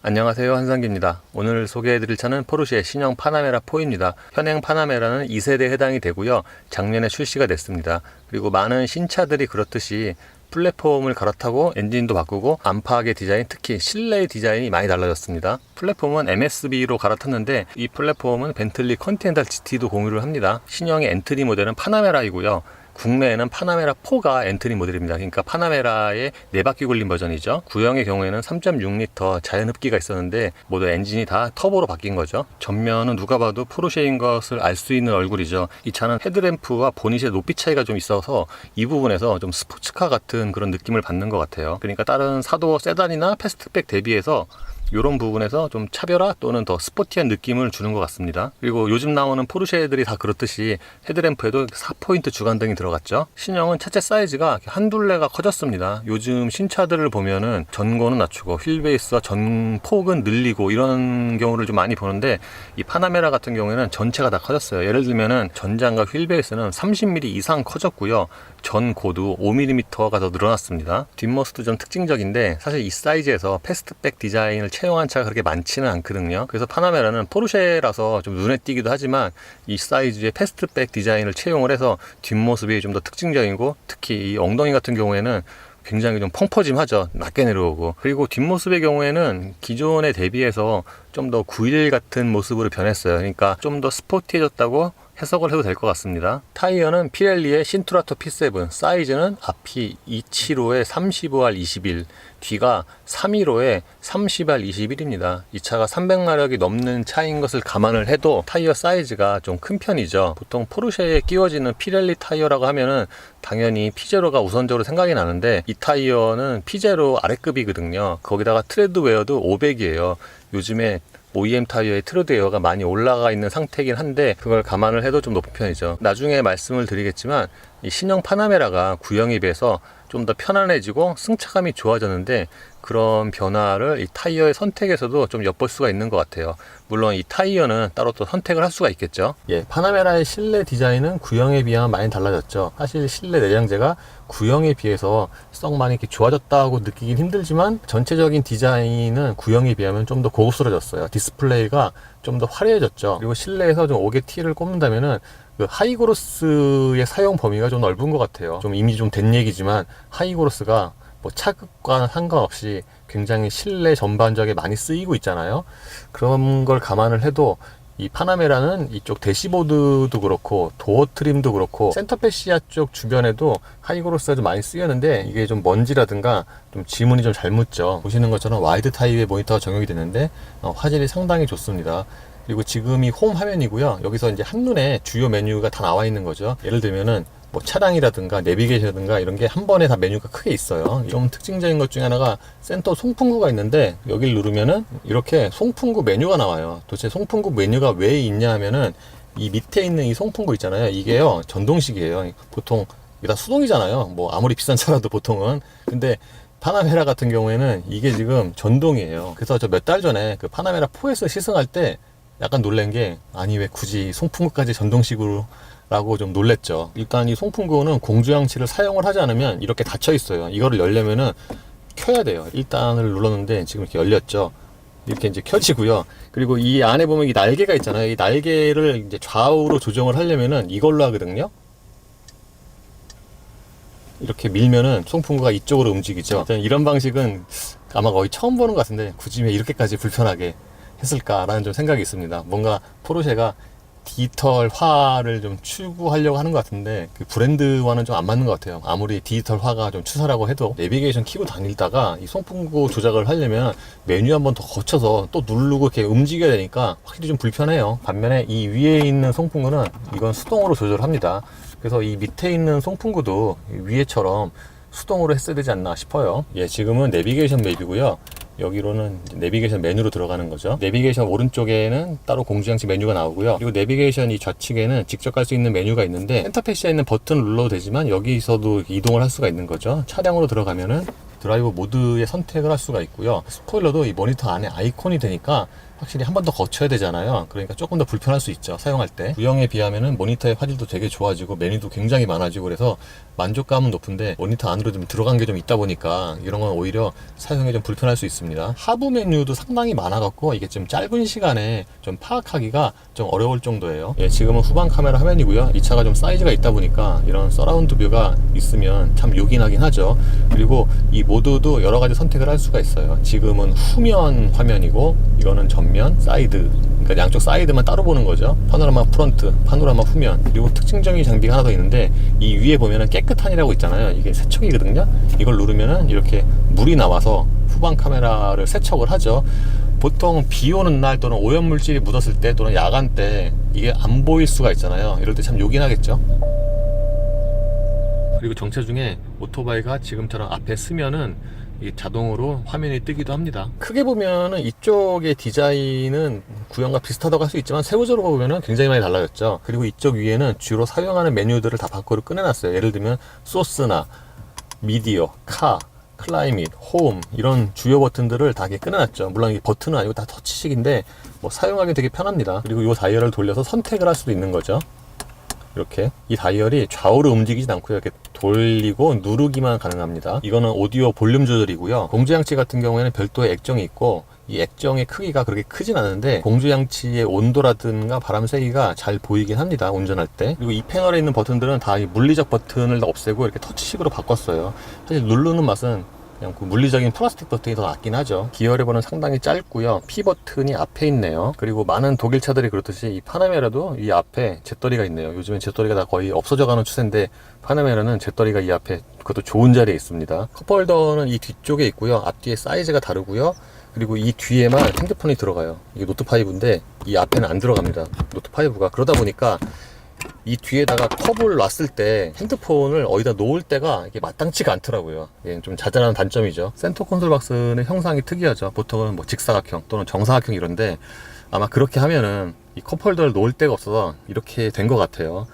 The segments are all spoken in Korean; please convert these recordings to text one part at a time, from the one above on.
안녕하세요 한상기입니다. 오늘 소개해드릴 차는 포르쉐 신형 파나메라 4입니다. 현행 파나메라는 2세대에 해당이 되고요. 작년에 출시가 됐습니다. 그리고 많은 신차들이 그렇듯이 플랫폼을 갈아타고 엔진도 바꾸고 안팎의 디자인, 특히 실내 디자인이 많이 달라졌습니다. 플랫폼은 MSB로 갈아탔는데 이 플랫폼은 벤틀리 컨티넨탈 GT도 공유를 합니다. 신형의 엔트리 모델은 파나메라이고요. 국내에는 파나메라 4가 엔트리 모델입니다. 그러니까 파나메라의 네 바퀴 굴린 버전이죠. 구형의 경우에는 3.6리터 자연 흡기가 있었는데 모두 엔진이 다 터보로 바뀐 거죠. 전면은 누가 봐도 포르쉐인 것을 알 수 있는 얼굴이죠. 이 차는 헤드램프와 보닛의 높이 차이가 좀 있어서 이 부분에서 좀 스포츠카 같은 그런 느낌을 받는 것 같아요. 그러니까 다른 사도어 세단이나 패스트백 대비해서 이런 부분에서 좀 차별화 또는 더 스포티한 느낌을 주는 것 같습니다. 그리고 요즘 나오는 포르쉐들이 다 그렇듯이 헤드램프에도 4포인트 주간등이 들어갔죠. 신형은 차체 사이즈가 한 둘레가 커졌습니다. 요즘 신차들을 보면은 전고는 낮추고 휠베이스와 전폭은 늘리고 이런 경우를 좀 많이 보는데 이 파나메라 같은 경우에는 전체가 다 커졌어요. 예를 들면은 전장과 휠베이스는 30mm 이상 커졌고요. 전 고도 5mm가 더 늘어났습니다. 뒷모습도 좀 특징적인데 사실 이 사이즈에서 패스트백 디자인을 채용한 차가 그렇게 많지는 않거든요. 그래서 파나메라는 포르쉐라서 좀 눈에 띄기도 하지만 이 사이즈의 패스트백 디자인을 채용을 해서 뒷모습이 좀 더 특징적이고 특히 이 엉덩이 같은 경우에는 굉장히 좀 펑퍼짐하죠. 낮게 내려오고. 그리고 뒷모습의 경우에는 기존에 대비해서 좀더 구일 같은 모습으로 변했어요. 그러니까 좀 더 스포티해졌다고 해석을 해도 될 것 같습니다. 타이어는 피렐리의 신투라토 P7, 사이즈는 앞이 275에 35R 21, 뒤가 315에 30R 21입니다. 이 차가 300마력이 넘는 차인 것을 감안을 해도 타이어 사이즈가 좀 큰 편이죠. 보통 포르쉐에 끼워지는 피렐리 타이어라고 하면은 당연히 피제로가 우선적으로 생각이 나는데 이 타이어는 피제로 아래급이거든요. 거기다가 트레드웨어도 500이에요. 요즘에 OEM 타이어의 트레드웨어가 많이 올라가 있는 상태이긴 한데 그걸 감안을 해도 좀 높은 편이죠. 나중에 말씀을 드리겠지만 이 신형 파나메라가 구형에 비해서 좀 더 편안해지고 승차감이 좋아졌는데 그런 변화를 이 타이어의 선택에서도 좀 엿볼 수가 있는 것 같아요. 물론 이 타이어는 따로 또 선택을 할 수가 있겠죠. 예, 파나메라의 실내 디자인은 구형에 비하면 많이 달라졌죠. 사실 실내 내장재가 구형에 비해서 썩 많이 이렇게 좋아졌다고 느끼긴 힘들지만 전체적인 디자인은 구형에 비하면 좀 더 고급스러졌어요. 디스플레이가 좀 더 화려해졌죠. 그리고 실내에서 좀 5개 T를 꼽는다면은 그 하이그로스의 사용 범위가 좀 넓은 것 같아요. 좀 이미 좀 된 얘기지만 하이그로스가 뭐 차급과는 상관없이 굉장히 실내 전반적에 많이 쓰이고 있잖아요. 그런 걸 감안을 해도 이 파나메라는 이쪽 대시보드도 그렇고 도어 트림도 그렇고 센터페시아 쪽 주변에도 하이그로스가 좀 많이 쓰였는데 이게 좀 먼지라든가 좀 지문이 좀 잘 묻죠. 보시는 것처럼 와이드 타입의 모니터가 적용이 되는데 어, 화질이 상당히 좋습니다. 그리고 지금이 홈 화면이고요. 여기서 이제 한눈에 주요 메뉴가 다 나와 있는 거죠. 예를 들면은 뭐 차량이라든가 내비게이션이라든가 이런 게 한 번에 다 메뉴가 크게 있어요. 좀 특징적인 것 중에 하나가 센터 송풍구가 있는데 여기를 누르면은 이렇게 송풍구 메뉴가 나와요. 도대체 송풍구 메뉴가 왜 있냐 하면은 이 밑에 있는 이 송풍구 있잖아요. 이게요 전동식이에요. 보통 이게 다 수동이잖아요. 뭐 아무리 비싼 차라도 보통은 근데 파나메라 같은 경우에는 이게 지금 전동이에요. 그래서 저 몇 달 전에 그 파나메라 4에서 시승할 때 약간 놀란 게 아니 왜 굳이 송풍구까지 전동식으로 라고 좀 놀랬죠. 일단 이 송풍구는 공조장치를 사용을 하지 않으면 이렇게 닫혀 있어요. 이거를 열려면은 켜야 돼요. 1단을 눌렀는데 지금 이렇게 열렸죠. 이렇게 이제 켜지고요. 그리고 이 안에 보면 이 날개가 있잖아요. 이 날개를 이제 좌우로 조정을 하려면은 이걸로 하거든요. 이렇게 밀면은 송풍구가 이쪽으로 움직이죠. 일단 이런 방식은 아마 거의 처음 보는 것 같은데 굳이 왜 이렇게까지 불편하게 했을까라는 좀 생각이 있습니다. 뭔가 포르쉐가 디지털화를 좀 추구하려고 하는 것 같은데 그 브랜드와는 좀 안 맞는 것 같아요. 아무리 디지털화가 좀 추사라고 해도 내비게이션 키고 다니다가 이 송풍구 조작을 하려면 메뉴 한 번 더 거쳐서 또 누르고 이렇게 움직여야 되니까 확실히 좀 불편해요. 반면에 이 위에 있는 송풍구는 이건 수동으로 조절합니다. 그래서 이 밑에 있는 송풍구도 위에처럼 수동으로 했어야 되지 않나 싶어요. 예, 지금은 내비게이션 맵이고요. 여기로는 내비게이션 메뉴로 들어가는 거죠. 내비게이션 오른쪽에는 따로 공지장치 메뉴가 나오고요. 그리고 내비게이션 이 좌측에는 직접 갈 수 있는 메뉴가 있는데 센터페시에 있는 버튼을 눌러도 되지만 여기서도 이동을 할 수가 있는 거죠. 차량으로 들어가면은 드라이브 모드의 선택을 할 수가 있고요. 스포일러도 이 모니터 안에 아이콘이 되니까 확실히 한 번 더 거쳐야 되잖아요. 그러니까 조금 더 불편할 수 있죠. 사용할 때. 구형에 비하면은 모니터의 화질도 되게 좋아지고 메뉴도 굉장히 많아지고 그래서 만족감은 높은데 모니터 안으로 좀 들어간 게 좀 있다 보니까 이런 건 오히려 사용에 좀 불편할 수 있습니다. 하부 메뉴도 상당히 많아갖고 이게 좀 짧은 시간에 좀 파악하기가 좀 어려울 정도예요. 예, 지금은 후방 카메라 화면이고요. 이 차가 좀 사이즈가 있다 보니까 이런 서라운드 뷰가 있으면 참 요긴하긴 하죠. 그리고 이 모드도 여러 가지 선택을 할 수가 있어요. 지금은 후면 화면이고 이거는 전면, 사이드. 그러니까 양쪽 사이드만 따로 보는 거죠. 파노라마 프론트, 파노라마 후면. 그리고 특징적인 장비가 하나 더 있는데 이 위에 보면은 깨끗한이라고 있잖아요. 이게 세척이거든요. 이걸 누르면은 이렇게 물이 나와서 후방 카메라를 세척을 하죠. 보통 비 오는 날 또는 오염물질이 묻었을 때 또는 야간 때 이게 안 보일 수가 있잖아요. 이럴 때 참 요긴하겠죠. 그리고 정체 중에 오토바이가 지금처럼 앞에 쓰면은 이 자동으로 화면이 뜨기도 합니다. 크게 보면은 이쪽의 디자인은 구형과 비슷하다고 할 수 있지만 세부적으로 보면은 굉장히 많이 달라졌죠. 그리고 이쪽 위에는 주로 사용하는 메뉴들을 다 밖으로 꺼내놨어요. 예를 들면 소스나 미디어, 카, 클라이밋, 홈 이런 주요 버튼들을 다 끊어놨죠. 물론 이 버튼은 아니고 다 터치식인데 뭐 사용하기 되게 편합니다. 그리고 이 다이얼을 돌려서 선택을 할 수도 있는 거죠. 이렇게 이 다이얼이 좌우로 움직이진 않고요. 이렇게 돌리고 누르기만 가능합니다. 이거는 오디오 볼륨 조절이고요. 공조장치 같은 경우에는 별도의 액정이 있고 이 액정의 크기가 그렇게 크진 않은데 공조장치의 온도라든가 바람 세기가 잘 보이긴 합니다. 운전할 때. 그리고 이 패널에 있는 버튼들은 다이 물리적 버튼을 없애고 이렇게 터치식으로 바꿨어요. 사실 누르는 맛은 그냥 그 물리적인 플라스틱 버튼이 더 낫긴 하죠. 기어 레버는 상당히 짧고요. P 버튼이 앞에 있네요. 그리고 많은 독일 차들이 그렇듯이 이 파나메라도 이 앞에 잿더리가 있네요. 요즘엔 잿더리가 다 거의 없어져가는 추세인데 파나메라는 잿더리가 이 앞에 그것도 좋은 자리에 있습니다. 컵홀더는 이 뒤쪽에 있고요. 앞뒤에 사이즈가 다르고요. 그리고 이 뒤에만 핸드폰이 들어가요. 이게 노트5인데 이 앞에는 안 들어갑니다. 노트5가 그러다 보니까 이 뒤에다가 컵을 놨을 때 핸드폰을 어디다 놓을 때가 이게 마땅치가 않더라고요. 예, 좀 자잘한 단점이죠. 센터 콘솔 박스는 형상이 특이하죠. 보통은 뭐 직사각형 또는 정사각형 이런데 아마 그렇게 하면은 이 컵홀더를 놓을 데가 없어서 이렇게 된 것 같아요.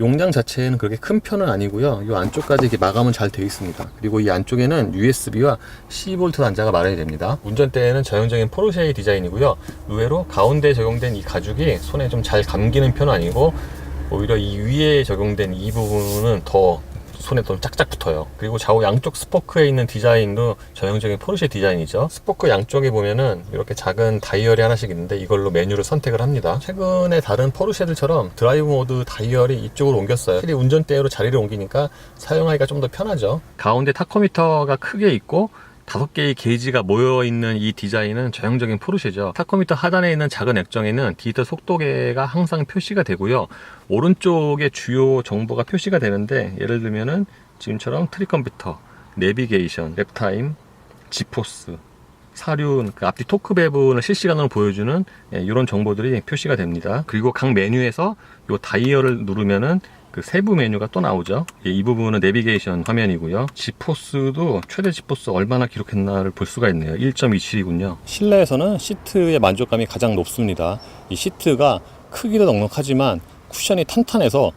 용량 자체는 그렇게 큰 편은 아니고요. 이 안쪽까지 이렇게 마감은 잘 되어 있습니다. 그리고 이 안쪽에는 USB와 C-볼트 단자가 마련이 됩니다. 운전대에는 전형적인 포르쉐의 디자인이고요. 의외로 가운데에 적용된 이 가죽이 손에 좀 잘 감기는 편은 아니고 오히려 이 위에 적용된 이 부분은 더 손에 더 짝짝 붙어요. 그리고 좌우 양쪽 스포크에 있는 디자인도 전형적인 포르쉐 디자인이죠. 스포크 양쪽에 보면은 이렇게 작은 다이얼이 하나씩 있는데 이걸로 메뉴를 선택을 합니다. 최근에 다른 포르쉐들처럼 드라이브 모드 다이얼이 이쪽으로 옮겼어요. 확실히 운전대로 자리를 옮기니까 사용하기가 좀 더 편하죠. 가운데 타코미터가 크게 있고 다섯 개의 게이지가 모여 있는 이 디자인은 전형적인 포르쉐죠. 타코미터 하단에 있는 작은 액정에는 디지털 속도계가 항상 표시가 되고요. 오른쪽에 주요 정보가 표시가 되는데 예를 들면은 지금처럼 트리 컴퓨터, 내비게이션, 랩타임, 지포스, 사륜, 그 앞뒤 토크 배분을 실시간으로 보여주는 예, 이런 정보들이 표시가 됩니다. 그리고 각 메뉴에서 이 다이얼을 누르면은 그 세부 메뉴가 또 나오죠. 예, 이 부분은 내비게이션 화면이고요. 지포스도 최대 지포스 얼마나 기록했나를 볼 수가 있네요. 1.27이군요. 실내에서는 시트의 만족감이 가장 높습니다. 이 시트가 크기도 넉넉하지만 쿠션이 탄탄해서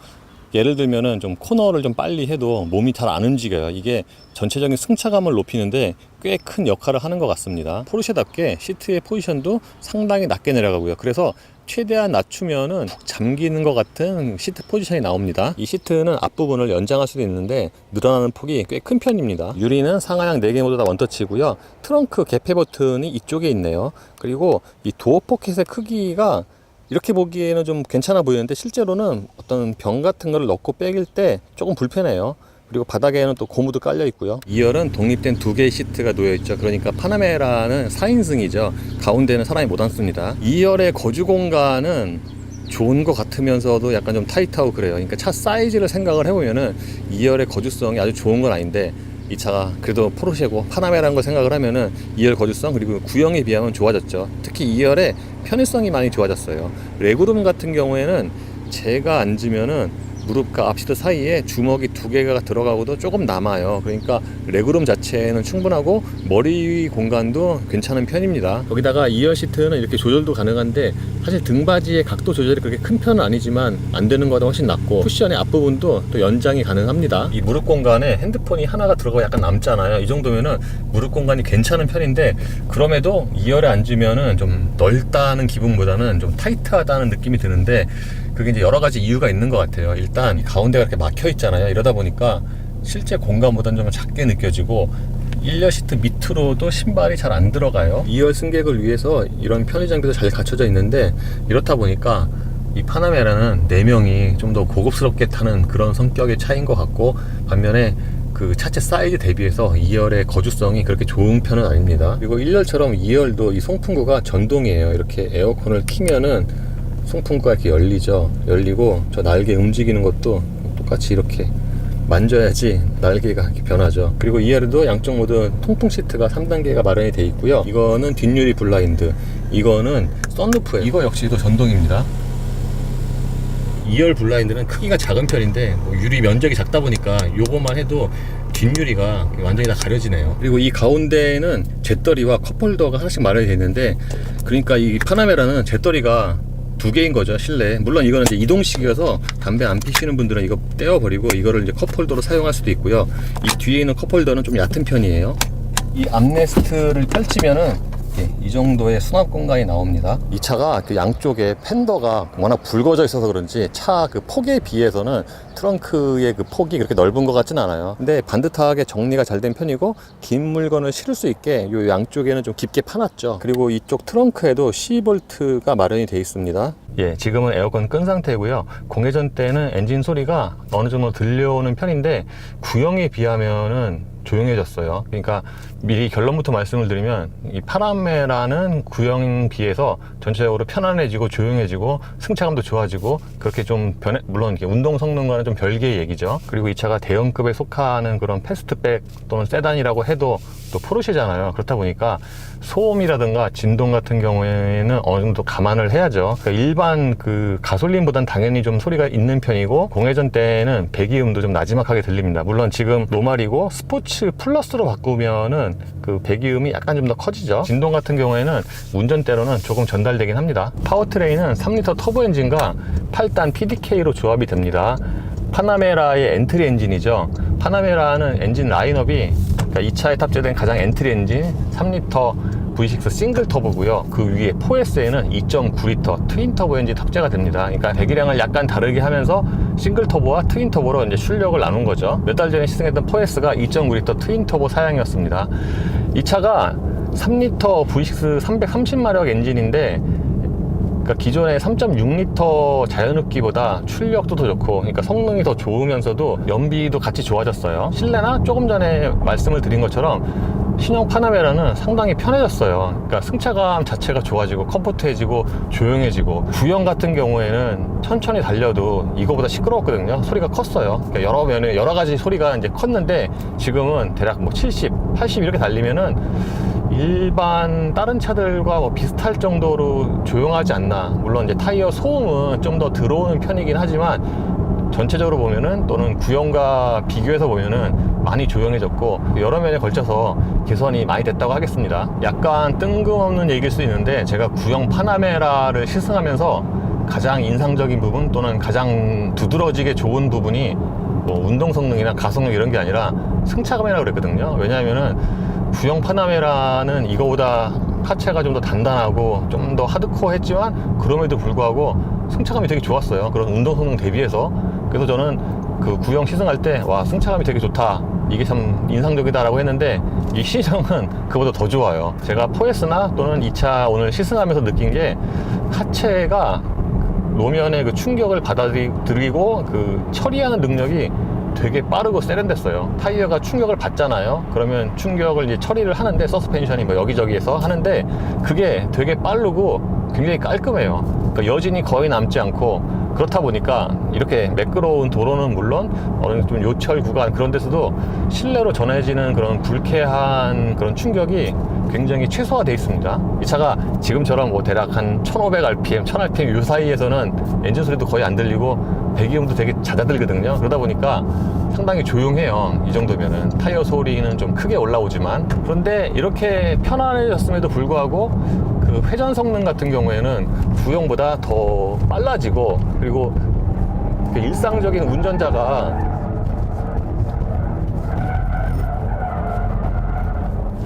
예를 들면은 좀 코너를 좀 빨리 해도 몸이 잘 안 움직여요. 이게 전체적인 승차감을 높이는데 꽤 큰 역할을 하는 것 같습니다. 포르쉐답게 시트의 포지션도 상당히 낮게 내려가고요. 그래서 최대한 낮추면은 푹 잠기는 것 같은 시트 포지션이 나옵니다. 이 시트는 앞부분을 연장할 수도 있는데 늘어나는 폭이 꽤 큰 편입니다. 유리는 상하향 4개 모두 다 원터치고요. 트렁크 개폐 버튼이 이쪽에 있네요. 그리고 이 도어 포켓의 크기가 이렇게 보기에는 좀 괜찮아 보이는데 실제로는 어떤 병 같은 거를 넣고 빼길 때 조금 불편해요. 그리고 바닥에는 또 고무도 깔려 있고요. 2열은 독립된 두 개의 시트가 놓여 있죠. 그러니까 파나메라는 4인승이죠. 가운데는 사람이 못 앉습니다. 2열의 거주 공간은 좋은 것 같으면서도 약간 좀 타이트하고 그래요. 그러니까 차 사이즈를 생각을 해보면은 2열의 거주성이 아주 좋은 건 아닌데 이 차가 그래도 포르쉐고 파나메라는 걸 생각을 하면은 2열 거주성 그리고 구형에 비하면 좋아졌죠. 특히 2열의 편의성이 많이 좋아졌어요. 레그룸 같은 경우에는 제가 앉으면은 무릎과 앞시트 사이에 주먹이 두 개가 들어가고도 조금 남아요. 그러니까 레그룸 자체는 충분하고 머리 공간도 괜찮은 편입니다. 거기다가 2열 시트는 이렇게 조절도 가능한데 사실 등받이의 각도 조절이 그렇게 큰 편은 아니지만 안 되는 것보다 훨씬 낫고 쿠션의 앞부분도 또 연장이 가능합니다. 이 무릎 공간에 핸드폰이 하나가 들어가 약간 남잖아요. 이 정도면은 무릎 공간이 괜찮은 편인데 그럼에도 2열에 앉으면은 좀 넓다는 기분보다는 좀 타이트하다는 느낌이 드는데 그게 이제 여러 가지 이유가 있는 것 같아요. 일단 이 가운데가 이렇게 막혀 있잖아요. 이러다 보니까 실제 공간보다는 좀 작게 느껴지고 1열 시트 밑으로도 신발이 잘 안 들어가요. 2열 승객을 위해서 이런 편의 장비도 잘 갖춰져 있는데 이렇다 보니까 이 파나메라는 4명이 좀 더 고급스럽게 타는 그런 성격의 차이인 것 같고 반면에 그 차체 사이즈 대비해서 2열의 거주성이 그렇게 좋은 편은 아닙니다. 그리고 1열처럼 2열도 이 송풍구가 전동이에요. 이렇게 에어컨을 키면은 송풍구가 이렇게 열리죠. 열리고 저 날개 움직이는 것도 똑같이 이렇게 만져야지 날개가 이렇게 변하죠. 그리고 2열에도 양쪽 모두 통풍 시트가 3단계가 마련이 돼 있고요. 이거는 뒷유리 블라인드, 이거는 썬루프예요. 이거 역시도 전동입니다. 2열 블라인드는 크기가 작은 편인데 뭐 유리 면적이 작다 보니까 요것만 해도 뒷유리가 완전히 다 가려지네요. 그리고 이 가운데에는 잿더리와 컵홀더가 하나씩 마련이 되어 있는데 그러니까 이 파나메라는 잿더리가 두 개인 거죠 실내. 물론 이거는 이제 이동식이어서 담배 안 피시는 분들은 이거 떼어 버리고 이거를 이제 컵홀더로 사용할 수도 있고요. 이 뒤에 있는 컵홀더는 좀 얕은 편이에요. 이 암레스트를 펼치면은 예, 이 정도의 수납 공간이 나옵니다. 이 차가 그 양쪽에 팬더가 워낙 붉어져 있어서 그런지 차 그 폭에 비해서는 트렁크의 그 폭이 그렇게 넓은 것 같진 않아요. 근데 반듯하게 정리가 잘 된 편이고 긴 물건을 실을 수 있게 요 양쪽에는 좀 깊게 파놨죠. 그리고 이쪽 트렁크에도 C 볼트가 마련이 되어 있습니다. 예, 지금은 에어컨 끈 상태고요. 공회전 때는 엔진 소리가 어느 정도 들려오는 편인데 구형에 비하면은 조용해졌어요. 그러니까 미리 결론부터 말씀을 드리면 이 파라메라는 구형 비해서 전체적으로 편안해지고 조용해지고 승차감도 좋아지고 그렇게 좀 변해 물론 운동 성능과는 좀 별개의 얘기죠. 그리고 이 차가 대형급에 속하는 그런 패스트백 또는 세단이라고 해도 또 포르쉐잖아요. 그렇다 보니까 소음이라든가 진동 같은 경우에는 어느 정도 감안을 해야죠. 그러니까 일반 그 가솔린보단 당연히 좀 소리가 있는 편이고 공회전 때는 배기음도 좀 나지막하게 들립니다. 물론 지금 노말이고 스포츠 플러스로 바꾸면은 그 배기음이 약간 좀 더 커지죠. 진동 같은 경우에는 운전대로는 조금 전달되긴 합니다. 파워트레인은 3리터 터보 엔진과 8단 PDK로 조합이 됩니다. 파나메라의 엔트리 엔진이죠. 파나메라는 엔진 라인업이 그러니까 이 차에 탑재된 가장 엔트리 엔진 3리터 V6 싱글 터보고요. 그 위에 4S에는 2.9리터 트윈 터보 엔진 탑재가 됩니다. 그러니까 배기량을 약간 다르게 하면서 싱글 터보와 트윈 터보로 이제 출력을 나눈 거죠. 몇 달 전에 시승했던 4S가 2.9리터 트윈 터보 사양이었습니다. 이 차가 3리터 V6 330마력 엔진인데 그러니까 기존의 3.6리터 자연흡기보다 출력도 더 좋고 그러니까 성능이 더 좋으면서도 연비도 같이 좋아졌어요. 실내나 조금 전에 말씀을 드린 것처럼 신형 파나메라는 상당히 편해졌어요. 그러니까 승차감 자체가 좋아지고 컴포트해지고 조용해지고 구형 같은 경우에는 천천히 달려도 이거보다 시끄러웠거든요. 소리가 컸어요. 그러니까 여러 면에 여러 가지 소리가 이제 컸는데 지금은 대략 뭐 70, 80 이렇게 달리면은 일반 다른 차들과 뭐 비슷할 정도로 조용하지 않나. 물론 이제 타이어 소음은 좀 더 들어오는 편이긴 하지만 전체적으로 보면은 또는 구형과 비교해서 보면은 많이 조용해졌고 여러 면에 걸쳐서 개선이 많이 됐다고 하겠습니다. 약간 뜬금없는 얘기일 수 있는데 제가 구형 파나메라를 시승하면서 가장 인상적인 부분 또는 가장 두드러지게 좋은 부분이 뭐 운동 성능이나 가속력 이런 게 아니라 승차감이라고 그랬거든요. 왜냐하면은 구형 파나메라는 이거보다 하체가 좀 더 단단하고 좀 더 하드코어했지만 그럼에도 불구하고 승차감이 되게 좋았어요. 그런 운동 성능 대비해서 그래서 저는 그 구형 시승할 때 와 승차감이 되게 좋다. 이게 참 인상적이다라고 했는데 이 시승은 그보다 더 좋아요. 제가 4S나 또는 이차 오늘 시승하면서 느낀 게 하체가 노면의 그 충격을 받아들이고 그 처리하는 능력이 되게 빠르고 세련됐어요. 타이어가 충격을 받잖아요. 그러면 충격을 이제 처리를 하는데 서스펜션이 뭐 여기저기에서 하는데 그게 되게 빠르고 굉장히 깔끔해요. 그러니까 여진이 거의 남지 않고 그렇다 보니까 이렇게 매끄러운 도로는 물론 어느 좀 요철 구간 그런 데서도 실내로 전해지는 그런 불쾌한 그런 충격이 굉장히 최소화되어 있습니다. 이 차가 지금처럼 뭐 대략 한 1500rpm, 1000rpm 이 사이에서는 엔진 소리도 거의 안 들리고 배기음도 되게 잦아들거든요. 그러다 보니까 상당히 조용해요. 이 정도면은 타이어 소리는 좀 크게 올라오지만 그런데 이렇게 편안해졌음에도 불구하고 그 회전 성능 같은 경우에는 구형보다 더 빨라지고 그리고 그 일상적인 운전자가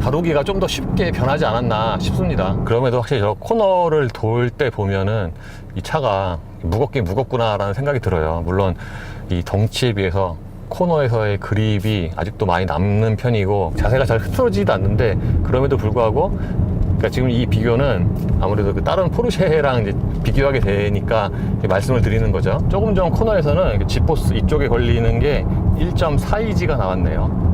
다루기가 좀 더 쉽게 변하지 않았나 싶습니다. 그럼에도 확실히 저 코너를 돌 때 보면은 이 차가 무겁긴 무겁구나라는 생각이 들어요. 물론 이 덩치에 비해서 코너에서의 그립이 아직도 많이 남는 편이고 자세가 잘 흐트러지지도 않는데 그럼에도 불구하고 그러니까 지금 이 비교는 아무래도 그 다른 포르쉐랑 이제 비교하게 되니까 말씀을 드리는 거죠. 조금 전 코너에서는 이렇게 지포스 이쪽에 걸리는 게 1.4이지가 나왔네요.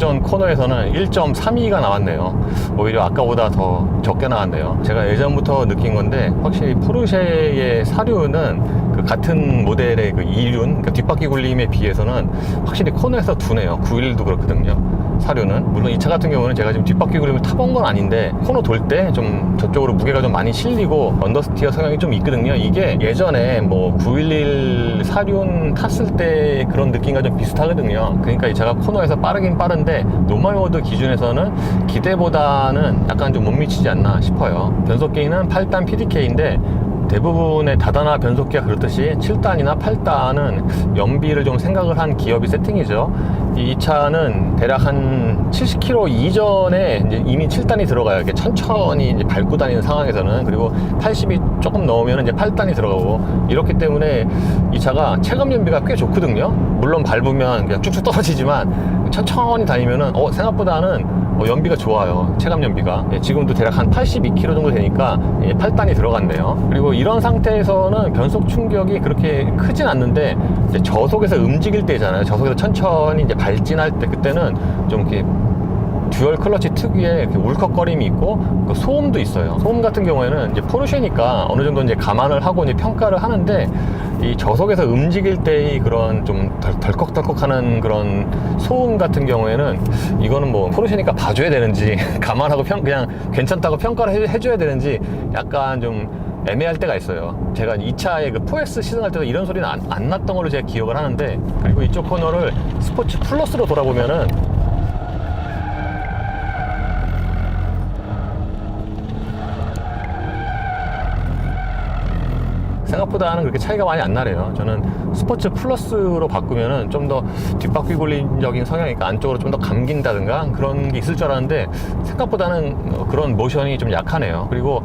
참고로 조금 전 코너에서는 1.32가 나왔네요. 오히려 아까보다 더 적게 나왔네요. 제가 예전부터 느낀 건데 확실히 포르쉐의 사륜은 그 같은 모델의 그 이륜, 그러니까 뒷바퀴 굴림에 비해서는 확실히 코너에서 두네요. 91도 그렇거든요. 사륜은 물론 이 차 같은 경우는 제가 지금 뒷바퀴 그림을 타본 건 아닌데 코너 돌 때 좀 저쪽으로 무게가 좀 많이 실리고 언더스티어 성향이 좀 있거든요. 이게 예전에 뭐 911 사륜 탔을 때 그런 느낌과 좀 비슷하거든요. 그러니까 이 차가 코너에서 빠르긴 빠른데 노멀 모드 기준에서는 기대보다는 약간 좀 못 미치지 않나 싶어요. 변속기는 8단 PDK인데 대부분의 다단화 변속기가 그렇듯이 7단이나 8단은 연비를 좀 생각을 한 기업이 세팅이죠. 이 차는 대략 한 70km 이전에 이미 7단이 들어가요. 이렇게 천천히 이제 밟고 다니는 상황에서는 그리고 80이 조금 넘으면 이제 8단이 들어가고 이렇기 때문에 이 차가 체감 연비가 꽤 좋거든요. 물론 밟으면 그냥 쭉쭉 떨어지지만 천천히 다니면은 어 생각보다는 어, 연비가 좋아요. 체감 연비가. 예, 지금도 대략 한 82km 정도 되니까 예, 8단이 들어갔네요. 그리고 이런 상태에서는 변속 충격이 그렇게 크진 않는데 저속에서 움직일 때잖아요. 저속에서 천천히 이제 발진할 때 그때는 좀 이렇게 듀얼 클러치 특유의 울컥거림이 있고 그 소음도 있어요. 소음 같은 경우에는 이제 포르쉐니까 어느 정도 이제 감안을 하고 이제 평가를 하는데 이 저속에서 움직일 때의 그런 좀 덜, 덜컥덜컥하는 그런 소음 같은 경우에는 이거는 뭐 포르쉐니까 봐줘야 되는지 감안하고 평 그냥 괜찮다고 평가를 해, 해줘야 되는지 약간 좀 애매할 때가 있어요. 제가 이 차에 그 4S 시승할 때도 이런 소리는 안, 안 났던 걸로 제가 기억을 하는데 그리고 이쪽 코너를 스포츠 플러스로 돌아보면은 생각보다는 그렇게 차이가 많이 안 나래요. 저는 스포츠 플러스로 바꾸면은 좀 더 뒷바퀴 굴림적인 성향이니까 안쪽으로 좀 더 감긴다든가 그런 게 있을 줄 알았는데 생각보다는 어, 그런 모션이 좀 약하네요. 그리고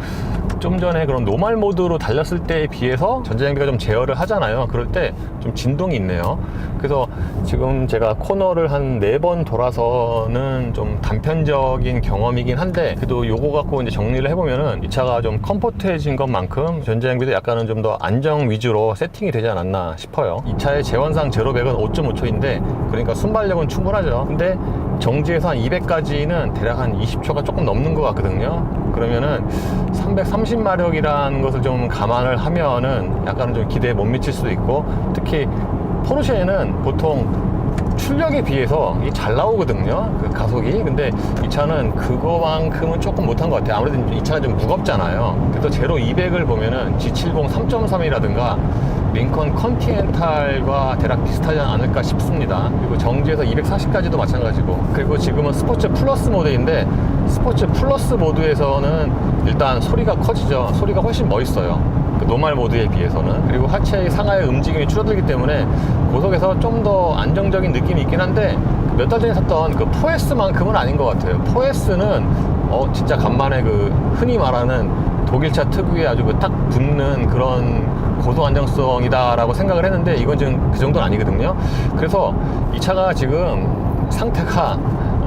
좀 전에 그런 노멀 모드로 달렸을 때에 비해서 전자장비가 좀 제어를 하잖아요. 그럴 때 좀 진동이 있네요. 그래서 지금 제가 코너를 한 네 번 돌아서는 좀 단편적인 경험이긴 한데 그래도 요거 갖고 이제 정리를 해보면은 이 차가 좀 컴포트해진 것만큼 전자장비도 약간은 좀 더 안정 위주로 세팅이 되지 않았나 싶어요. 이 차의 제원상 제로백은 5.5초인데 그러니까 순발력은 충분하죠. 근데 정지에서 한 200까지는 대략 한 20초가 조금 넘는 것 같거든요. 그러면은 330마력이라는 것을 좀 감안을 하면은 약간은 좀 기대에 못 미칠 수도 있고 특히 포르쉐는 보통 출력에 비해서 잘 나오거든요. 그 가속이. 근데 이 차는 그거만큼은 조금 못한 것 같아요. 아무래도 이 차가 좀 무겁잖아요. 그래서 제로 200을 보면은 G70 3.3이라든가 링컨 컨티넨탈과 대략 비슷하지 않을까 싶습니다. 그리고 정지에서 240까지도 마찬가지고. 그리고 지금은 스포츠 플러스 모드인데 스포츠 플러스 모드에서는 일단 소리가 커지죠. 소리가 훨씬 멋있어요. 그 노멀 모드에 비해서는 그리고 하체의 상하의 움직임이 줄어들기 때문에 고속에서 좀 더 안정적인 느낌이 있긴 한데 몇 달 전에 샀던 그 4S만큼은 아닌 것 같아요 4S는 어 진짜 간만에 그 흔히 말하는 독일차 특유의 아주 그딱 붙는 그런 고속 안정성이다라고 생각을 했는데 이건 지금 그 정도는 아니거든요 그래서 이 차가 지금 상태가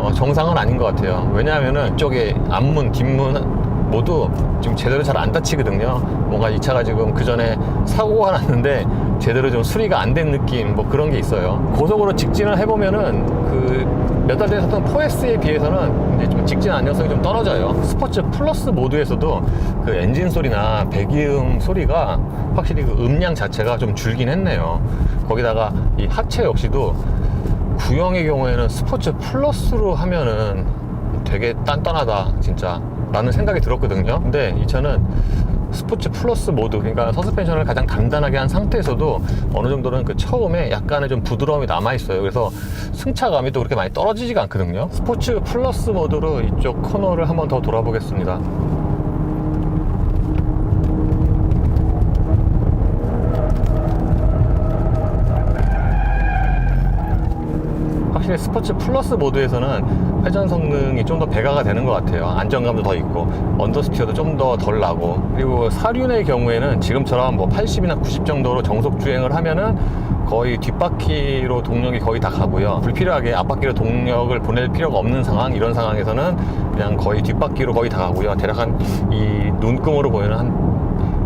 어, 정상은 아닌 것 같아요 왜냐하면은 이쪽에 앞문 뒷문 모두 지금 제대로 잘안 다치거든요. 뭔가 이 차가 지금 그 전에 사고가 났는데 제대로 좀 수리가 안 된 느낌 뭐 그런 게 있어요. 고속으로 직진을 해보면은 그 몇 달 전에 샀던 4S에 비해서는 이제 좀 직진 안정성이 좀 떨어져요. 스포츠 플러스 모드에서도 그 엔진 소리나 배기음 소리가 확실히 그 음량 자체가 좀 줄긴 했네요. 거기다가 이 하체 역시도 구형의 경우에는 스포츠 플러스로 하면은 되게 단단하다 진짜 라는 생각이 들었거든요 근데 이 차는 스포츠 플러스 모드 그러니까 서스펜션을 가장 단단하게 한 상태에서도 어느 정도는 그 처음에 약간의 좀 부드러움이 남아 있어요. 그래서 승차감이 또 그렇게 많이 떨어지지가 않거든요. 스포츠 플러스 모드로 이쪽 코너를 한번 더 돌아보겠습니다 확실히 스포츠 플러스 모드에서는 회전 성능이 좀 더 배가가 되는 것 같아요. 안정감도 더 있고 언더스티어도 좀 더 덜 나고 그리고 사륜의 경우에는 지금처럼 뭐 80이나 90 정도로 정속 주행을 하면은 거의 뒷바퀴로 동력이 거의 다 가고요. 불필요하게 앞바퀴로 동력을 보낼 필요가 없는 상황 이런 상황에서는 그냥 거의 뒷바퀴로 거의 다 가고요. 대략 한 이 눈금으로 보면 한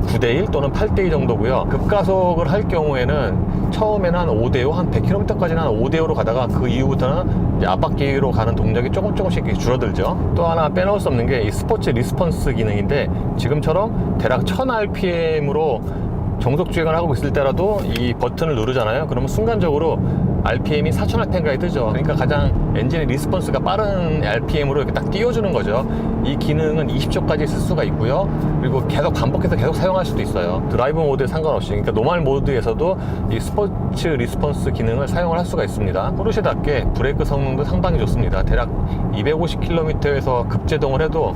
9대1 또는 8대2 정도고요. 급가속을 할 경우에는 처음에는 한 5대5, 한 100km까지는 한 5대5로 가다가 그 이후부터는 앞바퀴로 가는 동력이 조금 조금씩 줄어들죠. 또 하나 빼놓을 수 없는 게 이 스포츠 리스폰스 기능인데 지금처럼 대략 1000rpm으로 정속 주행을 하고 있을 때라도 이 버튼을 누르잖아요. 그러면 순간적으로 RPM이 4000rpm까지 뜨죠. 그러니까 가장 엔진의 리스폰스가 빠른 RPM으로 이렇게 딱 띄워주는 거죠. 이 기능은 20초까지 쓸 수가 있고요. 그리고 계속 반복해서 계속 사용할 수도 있어요. 드라이브 모드에 상관없이. 그러니까 노멀 모드에서도 이 스포츠 리스폰스 기능을 사용을 할 수가 있습니다. 포르쉐답게 브레이크 성능도 상당히 좋습니다. 대략 250km에서 급제동을 해도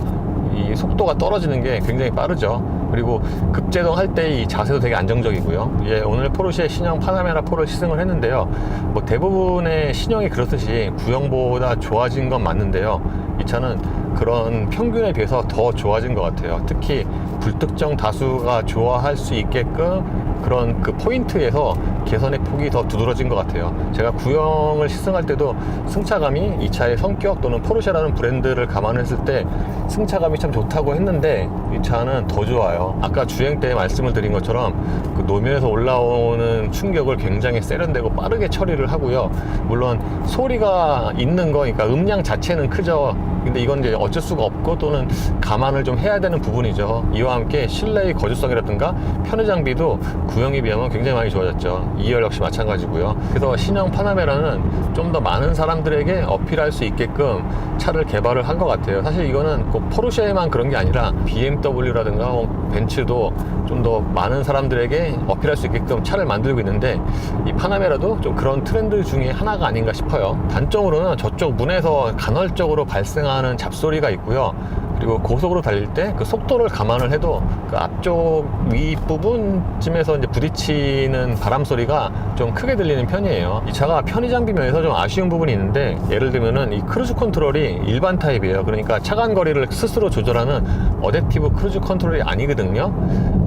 이 속도가 떨어지는 게 굉장히 빠르죠. 그리고 급제동 할 때 이 자세도 되게 안정적이고요. 예, 오늘 포르쉐 신형 파나메라 4를 시승을 했는데요. 뭐 대부분의 신형이 그렇듯이 구형보다 좋아진 건 맞는데요. 이 차는 그런 평균에 비해서 더 좋아진 것 같아요. 특히 불특정 다수가 좋아할 수 있게끔 그런 그 포인트에서 개선의 폭이 더 두드러진 것 같아요. 제가 구형을 시승할 때도 승차감이 이 차의 성격 또는 포르쉐라는 브랜드를 감안했을 때 승차감이 참 좋다고 했는데 이 차는 더 좋아요. 아까 주행 때 말씀을 드린 것처럼 그 노면에서 올라오는 충격을 굉장히 세련되고 빠르게 처리를 하고요. 물론 소리가 있는 거, 그러니까 음량 자체는 크죠. 근데 이건 이제 어쩔 수가 없고 또는 감안을 좀 해야 되는 부분이죠. 이와 함께 실내의 거주성이라든가 편의 장비도 구형에 비하면 굉장히 많이 좋아졌죠. 2열 역시 마찬가지고요. 그래서 신형 파나메라는 좀 더 많은 사람들에게 어필할 수 있게끔 차를 개발을 한 것 같아요. 사실 이거는 꼭 포르쉐만 그런 게 아니라 BMW라든가 뭐 벤츠도 좀 더 많은 사람들에게 어필할 수 있게끔 차를 만들고 있는데 이 파나메라도 좀 그런 트렌드 중에 하나가 아닌가 싶어요. 단점으로는 저쪽 문에서 간헐적으로 발생하는 잡소리가 있고요. 그리고 고속으로 달릴 때 그 속도를 감안을 해도 그 앞쪽 윗부분쯤에서 이제 부딪히는 바람 소리가 좀 크게 들리는 편이에요. 이 차가 편의 장비 면에서 좀 아쉬운 부분이 있는데 예를 들면은 이 크루즈 컨트롤이 일반 타입이에요. 그러니까 차간 거리를 스스로 조절하는 어댑티브 크루즈 컨트롤이 아니거든요.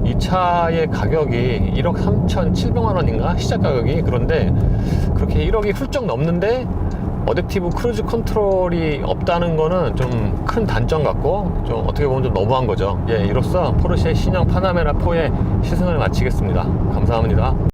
이 차의 가격이 1억 3,700만 원인가 시작 가격이 그런데 그렇게 1억이 훌쩍 넘는데 어댑티브 크루즈 컨트롤이 없다는 거는 좀 큰 단점 같고 좀 어떻게 보면 좀 너무한 거죠. 예, 이로써 포르쉐 신형 파나메라 4의 시승을 마치겠습니다. 감사합니다.